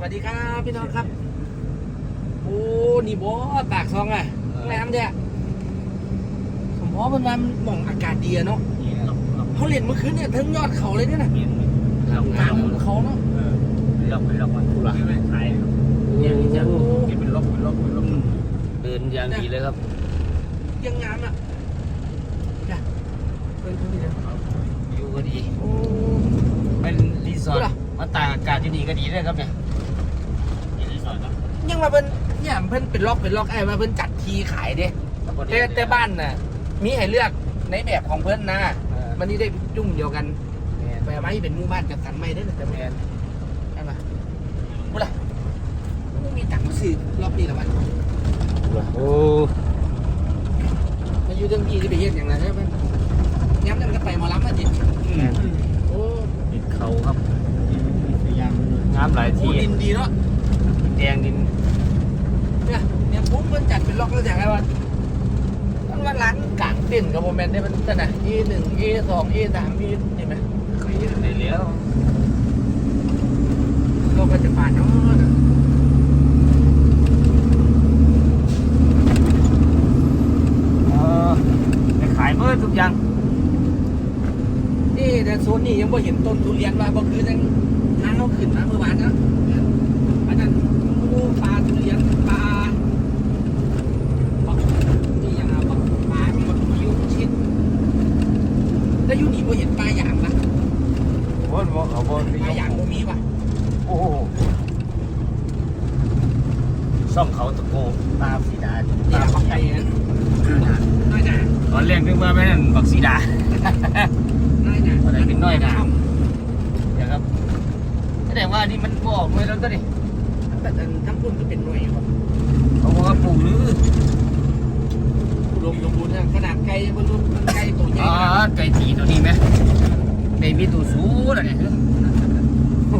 สวัสดีครับพี่น้องครับ โอ้ นี่บอปากซองอะแรมเนี่ยผมเพราะมันมันหม่องอากาศดีอะเนาะเขาเล่นเมื่อคืนเนี่ยทั้งยอดเขาเลยเนี่ยนะงามเขาเนาะล็อกล็อกมันทุระไทยเนี่ยนี่จะเก็บเป็นล็อกเป็นล็อกเป็นล็อกเดินอย่างดีเลยครับ ยังงามอะเนี่ยเป็นทุกทีอยู่ก็ดี เป็นรีสอร์ทมาตากอากาศที่นี่ก็ดีเลยครับเนี่ยนี่รีสอร์ทครับ ยังมาเพิ่นเนี่ยเพิ่นเป็นล็อกเป็นล็อกไอ้มาเพิ่นจัดทีขายเด้แต่แต่บ้านน่ะ มีให้เลือกในแบบของเพิ่นนะมันนี่ได้จุ่มเดียวกันไปเอาไม้เป็นหมู่บ้านกับสันไม่ได้แต่แมนใช่ปะพูดละไม่มีตังค์มาซื้อรอบนี้ละวันโอ้มาอยู่เรื่องพี่ที่ไปเฮ็ดอย่างไรใช่ไหมย้ำนั่นก็ไปหมอลำมาจิโอ้ติดเขาครับน้ำหลายโหที่ดินดีเนาะ แดงดินเนี่ยเนี่ยปุ๊บมันจัดเป็นล็อกแล้วอย่างไรวะมันว่าร้านกลางเต้นกับโมเมนต์ได้มันขนาด A หนึ่ง A สอง A สาม A เห็นไหมเคยได้แล้วก็มันจะผ่านเนาะเออไปขายเมื่อทุกอย่างนี่แต่โซนนี้ยังไม่เห็นต้นทุเรียนว่าบ่คือจังน้าเขาขึ้นมาเมื่อวานเนาะอันนั้นโอ้ ปลาทุเรียนปลานี่ยังเอาแบบปลามันยูชิดแล้วยูนี่บ่เห็นปลาอย่างนะบนบนเขาบนปลาอย่างบ่มีว่ะโอ้โหซ่อมเขาตะโกตาสีดานี่แหละบักไก่นั้นน้อยหนาตอนแรกนึกว่าไม่นั่นบักสีดาน้อยหนาอะไรเป็นน้อยหนาเดี๋ยวครับแสดงว่านี่มันบอกเลยแล้วก็ดิ แต่ทั้งพุ่นก็เป็นหน่วยครับเขาบอกว่าปลูกหรืออุดมสมบูรณ์นะขนาดไก่บรรลุมันไก่ตัวใหญ่อ๋อนะไก่ตีตัวนี้ไหมในมีตัวสูงอะไรเนี่ยโอ้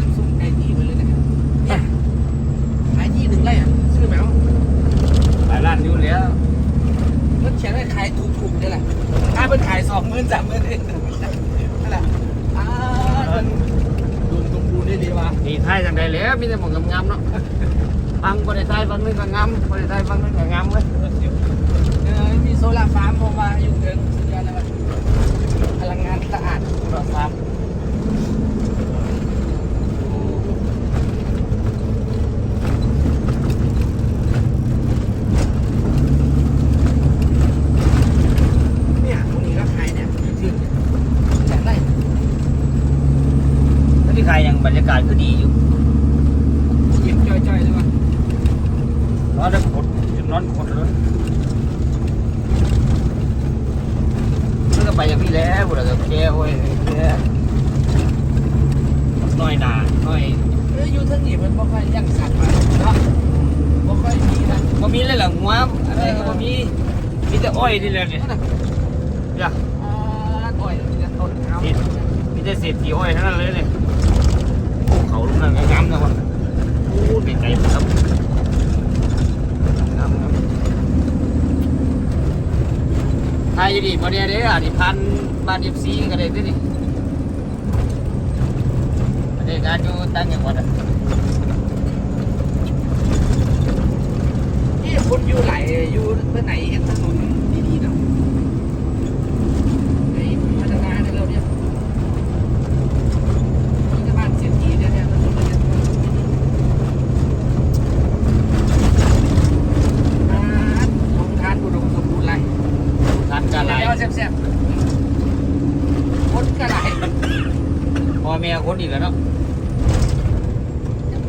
มันสุ่มไก่ดีไปเลยนะเนี่ยขายที่หนึ่งไร่อะซื้อแมวหลายล้านอยู่แล้วมันเขียนว่าขายถูกๆนี่แหละถ้าเป็นขายสองหมื่นสามหมื่นเองนั่นแหละอ่ามันอุดมสมบูรณ์ได้ดีว่ะ นี่ไทยจังใดแล้วมีแต่หมองงามๆเนาะฟังบริไทยฟังนึงก็งามบริไทยฟังนึงก็งามเว้ยเออมีโซลาร์ฟาร์มผมว่าอยู่เกินสุดยอดเลยว่ะพลังงานสะอาด รถครับ เนี่ยตรงนี้ก็ขายเนี่ยชื่อจากไร แล้ว ที่ใครยังบรรยากาศก็ดีอยู่เย็บจ่อยๆเลยว่ะนอนได้ขดจนนอนขดเลยนี่ก็ไปอย่างนี้แล้วบุตรกับแก้วเว้ยแก้วน้อยหนาน้อยเอออยู่เทั้งนี้มันบ่ค่อยเลี้ยงสัตว์มาเนาะบ่ค่อยมีนะบ่มีเลยเหรอหัวอะไรก็บ่มีมีแต่อ้อยนี่แหละเนี่ยนั่นน่ะจ้ะอ่าอ้อยเนี่ยต้นเอานี่มีแต่เศษผีอ้อยทั้งนั้นเลยเนี่ยภูเขาลูก นั้นงามๆนะคนโอ้เป็นไกลหมดครับงามครับทยดีบ่เนี่ยเด้ออันนี้พันบ้านเอฟซีก็ได้เด้อนี่อันการอยู่ต่างจังวัดอะนี่คนอยู่ไหลยอยู่เมื่อไหนเห็นถนนดีๆเนาะไอ้พัฒนาเนี่ยเราเนี่ยมีแต่บ้านเศรษฐีเนี่ยเนี่ยถนนเนี่ยอ่าลงทานอุดมสมบูรณ์ไร ทานกาหลาย แล้วแซ่บๆคนก็หลาย พ่อแม่คนอีกแล้วเนาะ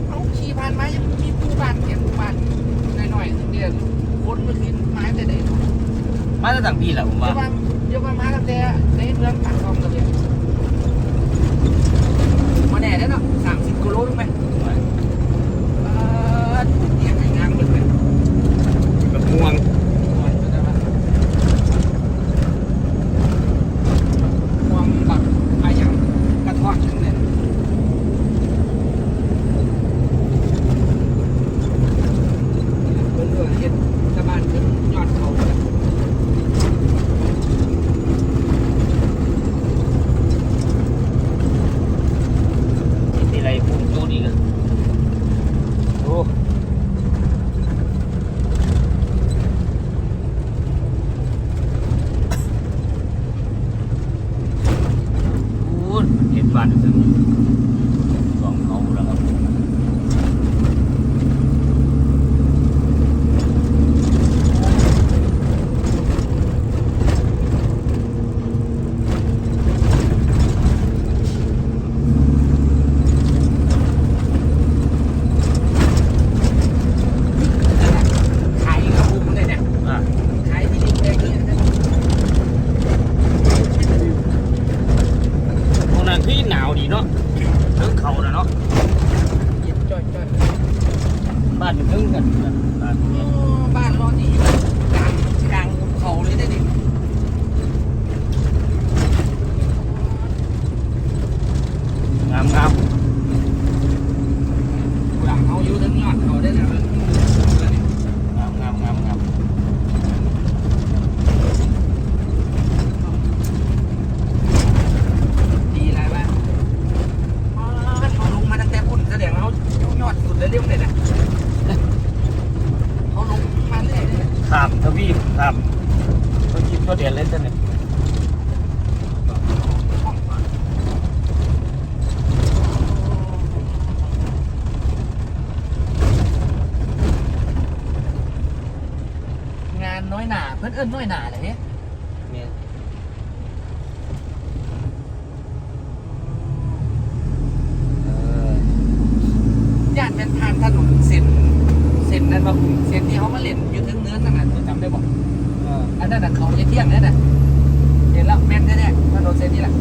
เอาขี่ผ่านมายังมีหมู่บ้านเห็นหมู่บ้านหน่อยๆเนี่ยคนเมื่อคืนมาแต่ไหน มาจะตั้งพี่แหละผมว่ายวว่าเดี๋ยวว่ามาตั้งแต่ในเมืองปากคลองกันเลยมาแน่ได้เนาะสามสิบกิโลถูกไหมียนเลนส์เยงานน้อยหนาเพื่อนเอิ้นน้อยหนาเลยเนี่ยย่านเป็ทางถนนเส้นเส้นนั้นบ่เส้นที่เขามาเล่นอยู่ถึงเนื้อนั่นน่ะจำได้บ่ อันนั้นเขาเยี่ยเที่ยงนั่นน่ะเห็นแล้วแม่นแน่ๆถนนเส้นนี้แหละ